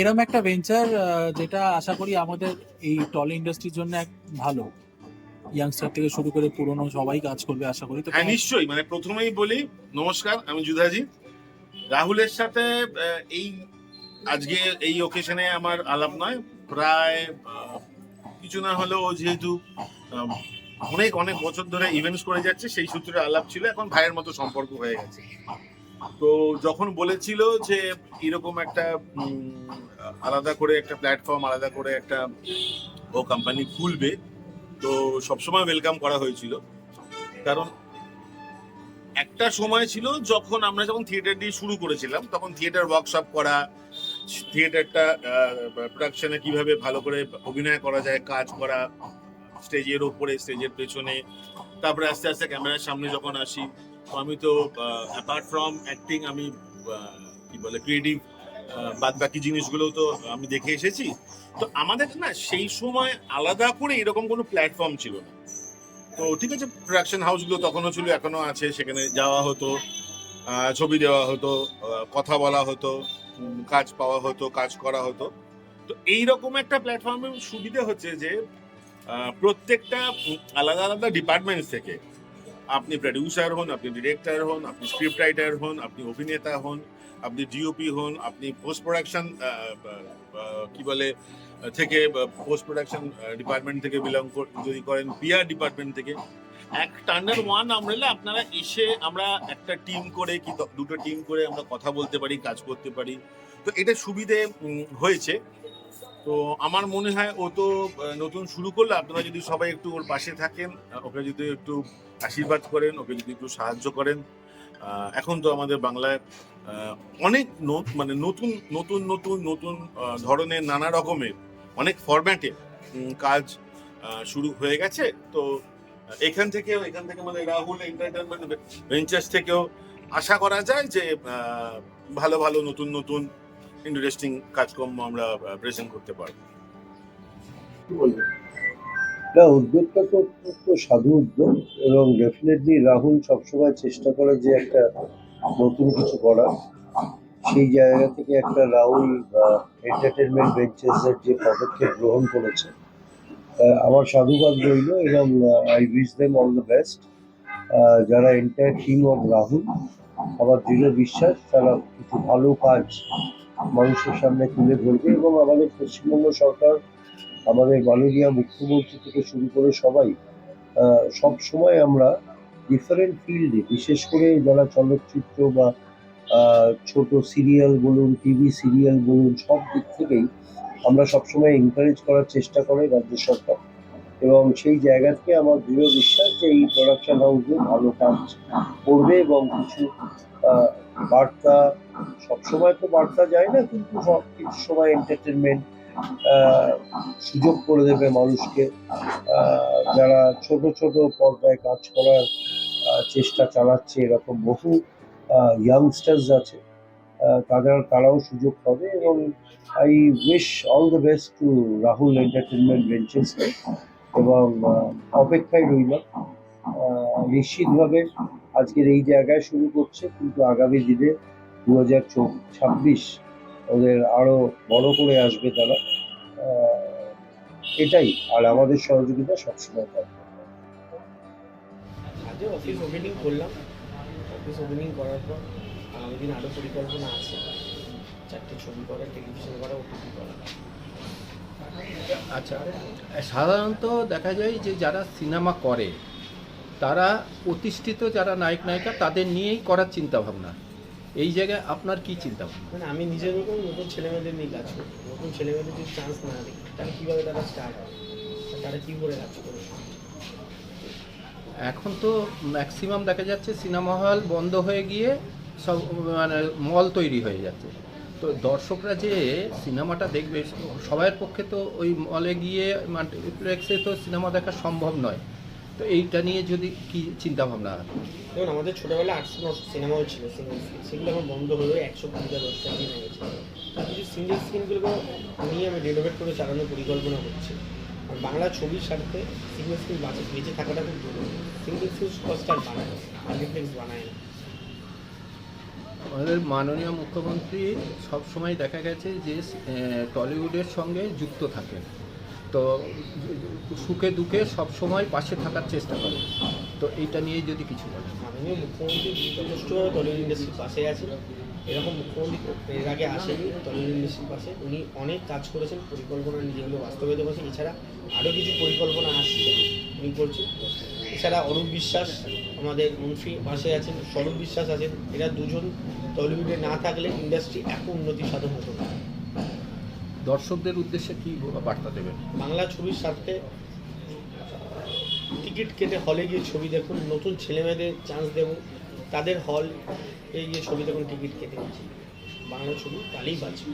এরম একটা ভেঞ্চার যেটা আশা করি আমাদের এই টল ইন্ডাস্ট্রির জন্য এক ভালো। ইয়াংস্টার থেকে শুরু করে পুরনো সবাই কাজ করবে আশা করি। তো হ্যাঁ নিশ্চয়ই। মানে প্রথমেই বলি, নমস্কার, আমি যুধাজি। রাহুলের সাথে এই আজকে এই ওকেশনে আমার আলাপ নয়। প্রায় কিছু না হলেও যেহেতু অনেক অনেক বছর ধরে ইভেন্টস করে যাচ্ছে, সেই সূত্রে আলাপ ছিল। এখন ভাইয়ের মতো সম্পর্ক হয়ে গেছে। তো যখন বলেছিল যে এরকম একটা আলাদা করে একটা প্ল্যাটফর্ম আলাদা করে একটা ও কোম্পানি খুলবে, তো সবসময় ওয়েলকাম করা হয়েছিল। কারণ একটা সময় ছিল যখন আমরা যখন থিয়েটার দিয়ে শুরু করেছিলাম, তখন থিয়েটার ওয়ার্কশপ করা থিয়েটারটা প্রোডাকশনে কীভাবে ভালো করে অভিনয় করা যায়, কাজ করা স্টেজের ওপরে স্টেজের পেছনে, তারপরে আস্তে আস্তে ক্যামেরার সামনে যখন আসি আমি তো অ্যাপার্ট ফ্রম অ্যাক্টিং আমি কি বলে ক্রিয়েটিভ বাদ বাকি জিনিসগুলো তো আমি দেখে এসেছি। তো আমাদের না সেই সময় আলাদা করে এরকম কোনো প্ল্যাটফর্ম ছিল না। তো ঠিক আছে প্রোডাকশন হাউসগুলো তখনও ছিল এখনও আছে, সেখানে যাওয়া হতো ছবি দেওয়া হতো কথা বলা হতো কাজ পাওয়া হতো, কাজ করা হতো। তো এইরকম একটা প্ল্যাটফর্মের সুবিধা হচ্ছে যে প্রত্যেকটা আলাদা আলাদা ডিপার্টমেন্টস থেকে আপনি প্রডিউসার হন, আপনি ডিরেক্টর হন, আপনি স্ক্রিপ্ট রাইটার হন, আপনি অভিনেতা হন, আপনি ডিওপি হন, আপনি পোস্ট প্রোডাকশন কি বলে থেকে পোস্ট প্রোডাকশন ডিপার্টমেন্ট থেকে বিলং যদি করেন পিআর ডিপার্টমেন্ট থেকে। এক টান্ডার ওয়ান আমরেলা আপনারা এসে আমরা একটা টিম করে কি দুটো টিম করে আমরা কথা বলতে পারি, কাজ করতে পারি। তো এটা সুবিধে হয়েছে। তো আমার মনে হয় ও তো নতুন শুরু করলে আপনারা যদি সবাই একটু ওর পাশে থাকেন ওকে যদি একটু আশীর্বাদ করেন, ওকে যদি একটু সাহায্য করেন এখন তো আমাদের বাংলায় অনেক মানে নতুন নতুন নতুন নতুন ধরনের নানা রকমের অনেক ফরম্যাটে কাজ শুরু হয়ে গেছে। তো এখান থেকেও এখান থেকে মানে রাহুল এন্টারটেনমেন্ট ভেঞ্চার্স থেকেও আশা করা যায় যে ভালো ভালো, নতুন নতুন ইন্টারেস্টিং কাজকর্ম আমরা প্রেজেন্ট করতে পারব। না উদ্যোগটা তো অত্যন্ত সাধু উদ্যোগ এবং ডেফিনেটলি রাহুল সবসময় চেষ্টা করে যে একটা নতুন কিছু করা সেই জায়গা থেকে একটা রাহুল এন্টারটেনমেন্ট ভেঞ্চার্সের যে পদক্ষেপ গ্রহণ করেছে আমার সাধুবাদ রইল এবং I wish them all the best যারা এন্টায়ার টিম অফ রাহুল, আমার দৃঢ় বিশ্বাস, তারা কিছু ভালো কাজ মানুষের সামনে তুলে ধরবে এবং আমাদের পশ্চিমবঙ্গ সরকার, আমাদের মাননীয় মুখ্যমন্ত্রী থেকে শুরু করে সবাই সব সময় আমরা ডিফারেন্ট ফিল্ডে বিশেষ করে যারা চলচ্চিত্র বা ছোট সিরিয়াল বলুন টিভি সিরিয়াল বলুন, সব দিক থেকেই আমরা সবসময় এনকারেজ করার চেষ্টা করে রাজ্য সরকার। এবং সেই জায়গা থেকে আমার দৃঢ় বিশ্বাস যে এই প্রোডাকশন হাউসে ভালো কাজ করবে এবং কিছু বার্তা, সবসময় তো বার্তা যায় না, কিন্তু সব কিছু সময় এন্টারটেনমেন্ট সুযোগ করে দেবে মানুষকে। যারা ছোট ছোট পর্দায় কাজ করার চেষ্টা চালাচ্ছে, এরকম বহু ইয়াংস্টার্স আছে তাদের, তারাও সুযোগ পাবে এবং I wish all the best to Rahul entertainment ventures এবং অপেক্ষায় রইল নিশ্চিতভাবে আজকের এই জায়গায় শুরু করছে কিন্তু আগামী দিনে দু হাজার ছাব্বিশ ওদের আরও বড় করে আসবে তারা। এটাই আর আমাদের সহযোগিতা সবসময় থাকবে। অফিস ওপেনিং করলাম। অফিস ওপেনিং করার পর আগামী দিন আরও পরিকল্পনা আছে। চারটে ছবি করা টেলিভিশন করা ওটিটি করা। আচ্ছা সাধারণত দেখা যায় যে যারা সিনেমা করে তারা প্রতিষ্ঠিত যারা নায়ক নায়িকা তাদের নিয়েই করার চিন্তা ভাবনা এই জায়গায় আপনার কি চিন্তা ভাবনা মানে আমি নিজের মতন নতুন ছেলেমেয়েদের নিয়ে কাজ করি। নতুন ছেলেমেয়েদের যদি চান্স না দিই তাহলে কীভাবে তারা স্টার্ট হবে? তারা কী করে কাজ করবে? এখন তো ম্যাক্সিমাম দেখা যাচ্ছে সিনেমা হল বন্ধ হয়ে গিয়ে সব মানে মল তৈরি হয়ে যাচ্ছে। তো দর্শকরা যে সিনেমাটা দেখবে সবার পক্ষে তো ওই মলে গিয়ে মাল্টিপ্লেক্সে তো সিনেমা দেখা সম্ভব নয়। তো এইটা নিয়ে যদি কি চিন্তা ভাবনা দেখুন আমাদের ছোটোবেলায় আটশো নশো সিনেমাও ছিল সিঙ্গেল স্ক্রিন সেগুলো এখন বন্ধ হয়ে একশো কুড়িটা দশটা নেমে গেছে। তার কিছু সিঙ্গেল স্ক্রিনগুলোকে নিয়ে আমি রিনোভেট করে চালানোর পরিকল্পনা করছি। আর বাংলা ছবির স্বার্থে সিঙ্গেল স্ক্রিন বাঁচে বেঁচে থাকাটা খুব জরুরি। সিঙ্গেল স্ক্রিন কস্ট বানায় মাল্টিপ্লেক্স বানায় না। আমাদের মাননীয় মুখ্যমন্ত্রী সবসময় দেখা গেছে যে টলিউডের সঙ্গে যুক্ত থাকেন। তো সুখে দুঃখে সবসময় পাশে থাকার চেষ্টা করে। তো এইটা নিয়ে যদি কিছু বলেন। মাননীয় মুখ্যমন্ত্রী যথেষ্টভাবে টলিউড ইন্ডাস্ট্রির পাশে আছেন, এরকম মুখ্যমন্ত্রী এর আগে আসেনি টলিউড ইন্ডাস্ট্রির পাশে, উনি অনেক কাজ করেছেন, পরিকল্পনা নিজেগুলো বাস্তবায়িত করেছেন। এছাড়া আরও কিছু পরিকল্পনা আসছে উনি করছেন। এছাড়া অরূপ বিশ্বাস, আমাদের মন্ত্রী পাশে আছেন, স্বরূপ বিশ্বাস আছেন। এরা দুজন টলিউডে না থাকলে ইন্ডাস্ট্রি এত উন্নতি সাধন হতো না। দর্শকদের উদ্দেশ্যে কি বার্তা দেবেন? বাংলা ছবির স্বার্থে টিকিট কেটে হলে গিয়ে ছবি দেখুন, নতুন ছেলেমেয়েদের চান্স দেব, তাদের হল এই গিয়ে ছবি দেখুন, টিকিট কেটে বাংলা ছবি তাহলেই বাঁচবে।